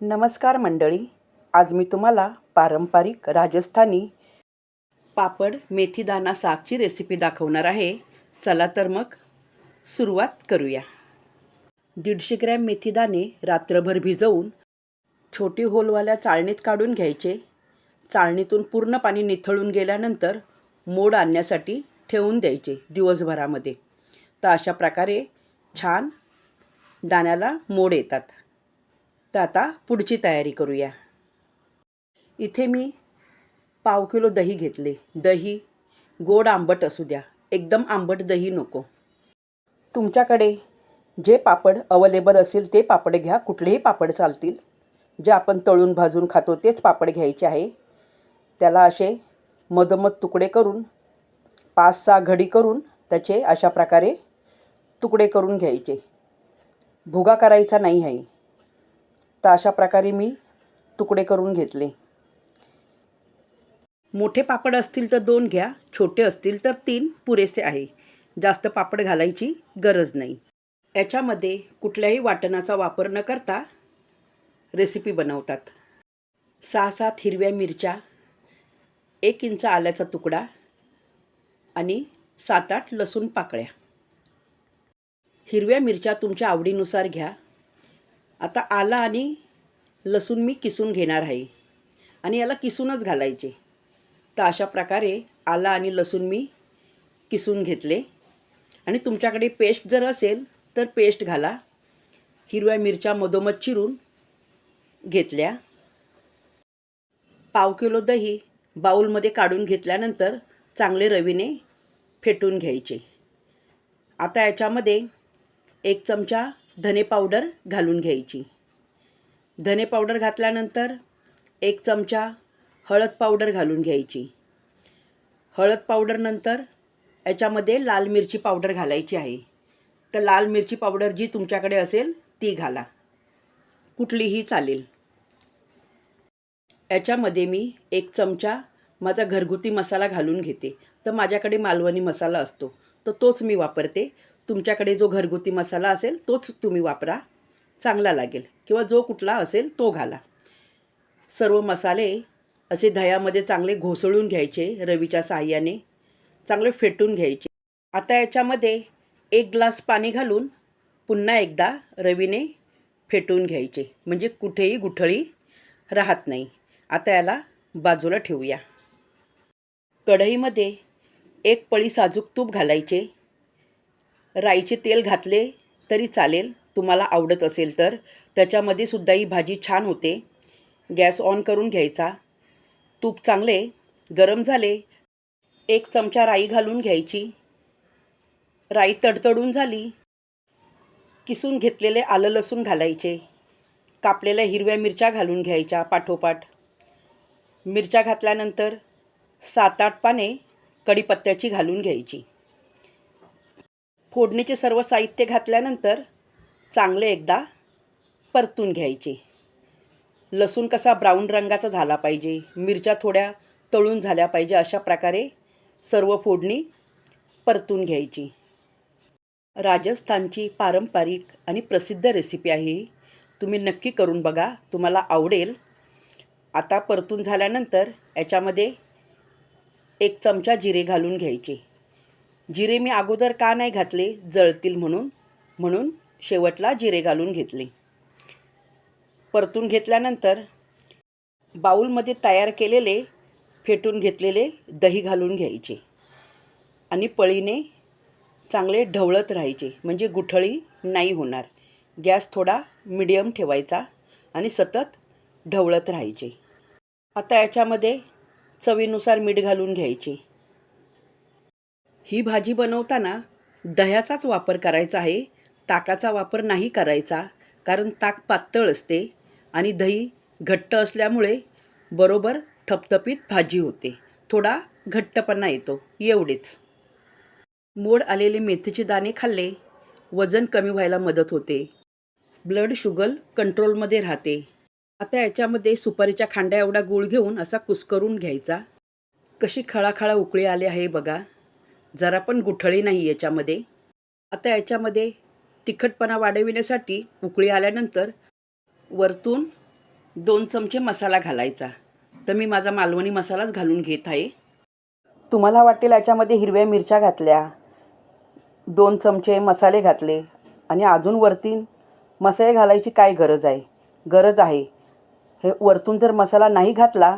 नमस्कार मंडळी आज मी तुम्हाला पारंपरिक राजस्थानी पापड मेथीदाना सागची रेसिपी दाखवणार आहे. चला तर मग सुरुवात करूया. दीडशे ग्रॅम मेथीदाणे रात्रभर भिजवून छोटी होलवाल्या चाळणीत काढून घ्यायचे. चाळणीतून पूर्ण पाणी निथळून गेल्यानंतर मोड आणण्यासाठी ठेवून द्यायचे दिवसभरामध्ये. तर अशा प्रकारे छान दाण्याला मोड येतात. तर आता पुढची तयारी करूया. इथे मी पाव किलो दही घेतले. दही गोड आंबट असू द्या. एकदम आंबट दही नको. तुमच्याकडे जे पापड अवेलेबल असेल ते पापड घ्या. कुठलेही पापड चालतील. जे आपण तळून भाजून खातो तेच पापड घ्यायचे आहे. त्याला असे मधोमध तुकडे करून पाच सहा घडी करून त्याचे अशा प्रकारे तुकडे करून घ्यायचे. भुगा करायचा नाही आहे. तर अशा प्रकारे मी तुकडे करून घेतले. मोठे पापड असतील तर दोन घ्या छोटे असतील तर तीन पुरेसे आहे. जास्त पापड घालायची गरज नाही. याच्यामध्ये कुठल्याही वाटणाचा वापर न करता रेसिपी बनवतात. सहा सात हिरव्या मिरच्या एक इंच आल्याचा तुकडा आणि सात आठ लसूण पाकळ्या. हिरव्या मिरच्या तुमच्या आवडीनुसार घ्या. आता आला आणि लसूण मी किसून घेणार आहे. आणि याला किसूनच घालायचे. तर अशा प्रकारे आला आणि लसूण मी किसून घेतले. आणि तुमच्याकडे पेस्ट जर असेल तर पेस्ट घाला. हिरव्या मिरच्या मधोमध चिरून घेतल्या. पाव किलो दही बाऊलमध्ये काढून घेतल्यानंतर चांगले रवीने फेटून घ्यायचे. आता याच्यामध्ये एक चमचा धने पावडर घालून घ्यायची. धने पावडर घातल्यानंतर एक चमचा हळद पावडर घालून घ्यायची. हळद पावडरनंतर याच्यामध्ये लाल मिरची पावडर घालायची आहे. तर लाल मिरची पावडर जी तुमच्याकडे असेल ती घाला. कुठलीही चालेल. याच्यामध्ये मी एक चमचा माझा घरगुती मसाला घालून घेते. तर माझ्याकडे मालवणी मसाला असतो. तर तोच मी वापरते. तुमच्याकडे जो घरगुती मसाला असेल तोच तुम्ही वापरा. चांगला लागेल. किंवा जो कुठला असेल तो घाला. सर्व मसाले असे दह्यामध्ये चांगले घोसळून घ्यायचे रवीच्या साहाय्याने चांगले फेटून घ्यायचे. आता याच्यामध्ये एक ग्लास पाणी घालून पुन्हा एकदा रवीने फेटून घ्यायचे. म्हणजे कुठेही गुठळी राहत नाही. आता याला बाजूला ठेवूया. कढईमध्ये एक पळी साजूक तूप घालायचे. राईचे तेल घातले तरी चालेल तुम्हाला आवडत असेल तर. त्याच्यामध्ये सुद्धा ही भाजी छान होते. गॅस ऑन करून घ्यायचा. तूप चांगले गरम झाले. एक चमचा राई घालून घ्यायची. राई तडतडून झाली. किसून घेतलेले आलं लसूण घालायचे. कापलेल्या हिरव्या मिरच्या घालून घ्यायच्या पाठोपाठ. मिरच्या घातल्यानंतर सात आठ पाने कढीपत्त्याची घालून घ्यायची. फोडणीचे सर्व साहित्य घातल्यानंतर चांगले एकदा परतून घ्यायचे. लसूण कसा ब्राऊन रंगाचा झाला पाहिजे मिरच्या थोड्या तळून झाल्या पाहिजे अशा प्रकारे सर्व फोडणी परतून घ्यायची. राजस्थानची पारंपरिक आणि प्रसिद्ध रेसिपी आहे तुम्ही नक्की करून बघा तुम्हाला आवडेल. आता परतून झाल्यानंतर याच्यामध्ये एक चमचा जिरे घालून घ्यायचे. जिरे मी अगोदर का नाही घातले? जळतील म्हणून. म्हणून शेवटला जिरे घालून घेतले. परतून घेतल्यानंतर बाऊलमध्ये तयार केलेले फेटून घेतलेले दही घालून घ्यायचे. आणि पळीने चांगले ढवळत राहायचे. म्हणजे गुठळी नाही होणार. गॅस थोडा मिडियम ठेवायचा आणि सतत ढवळत राहायचे. आता याच्यामध्ये चवीनुसार मीठ घालून घ्यायचे. ही भाजी बनवताना दह्याचाच वापर करायचा आहे ताकाचा वापर नाही करायचा कारण ताक पातळ असते आणि दही घट्ट असल्यामुळे बरोबर थपथपीत भाजी होते. थोडा घट्टपणा येतो. एवढेच. मोड आलेले मेथीचे दाणे खाल्ले वजन कमी व्हायला मदत होते. ब्लड शुगर कंट्रोलमध्ये राहते. आता याच्यामध्ये सुपारीच्या खांड्या एवढा गूळ घेऊन असा कुस्करून घ्यायचा. कशी खळाखळा उकळी आली आहे बघा. जरा पण गुठळी नाही याच्यामध्ये. आता याच्यामध्ये तिखटपणा वाढविण्यासाठी उकळी आल्यानंतर वरतून दोन चमचे मसाला घालायचा. तर मी माझा मालवणी मसालाच घालून घेत आहे. तुम्हाला वाटेल याच्यामध्ये हिरव्या मिरच्या घातल्या दोन चमचे मसाले घातले आणि अजून वरती मसाले घालायची काय गरज आहे? गरज आहे. हे वरतून जर मसाला नाही घातला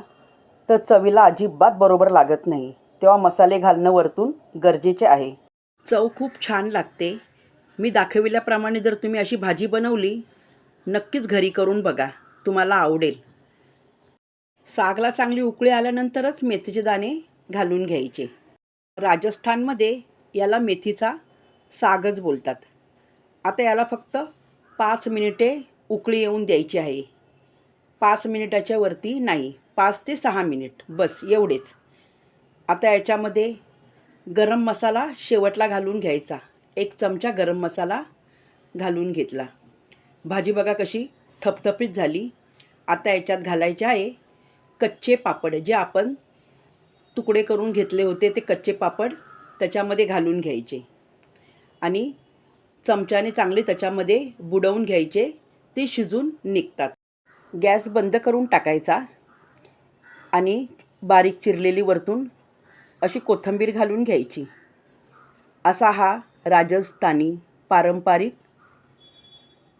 तर चवीला अजिबात बरोबर लागत नाही. तेव्हा मसाले घालणं वरतून गरजेचे आहे. चव खूप छान लागते. मी दाखविल्याप्रमाणे जर तुम्ही अशी भाजी बनवली नक्कीच घरी करून बघा. तुम्हाला आवडेल. सागला चांगली उकळी आल्यानंतरच मेथीचे दाणे घालून घ्यायचे. राजस्थानमध्ये याला मेथीचा सागच बोलतात. आता याला फक्त पाच मिनिटे उकळी येऊन द्यायची आहे. पाच मिनिटाच्या वरती नाही पाच ते सहा मिनिट. बस एवढेच. आता याच्यामध्ये गरम मसाला शेवटला घालून घ्यायचा. एक चमचा गरम मसाला घालून घेतला. भाजी बघा कशी थपथपीत झाली. आता याच्यात घालायचे आहे कच्चे पापड जे आपण तुकडे करून घेतले होते ते कच्चे पापड त्याच्यामध्ये घालून घ्यायचे. आणि चमच्याने चांगले त्याच्यामध्ये बुडवून घ्यायचे ते शिजून निघतात. गॅस बंद करून टाकायचा आणि बारीक चिरलेली वरतून अशी कोथिंबीर घालून घ्यायची. असा हा राजस्थानी पारंपरिक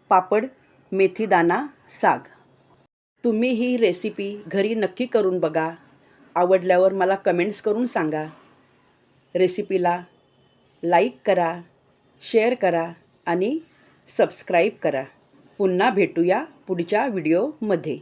पापड मेथीदाना साग. तुम्ही ही रेसिपी घरी नक्की करून बघा. आवडल्यावर मला कमेंट्स करून सांगा. रेसिपीला लाईक करा शेअर करा आणि सबस्क्राईब करा. पुन्हा भेटूया पुढच्या व्हिडिओमध्ये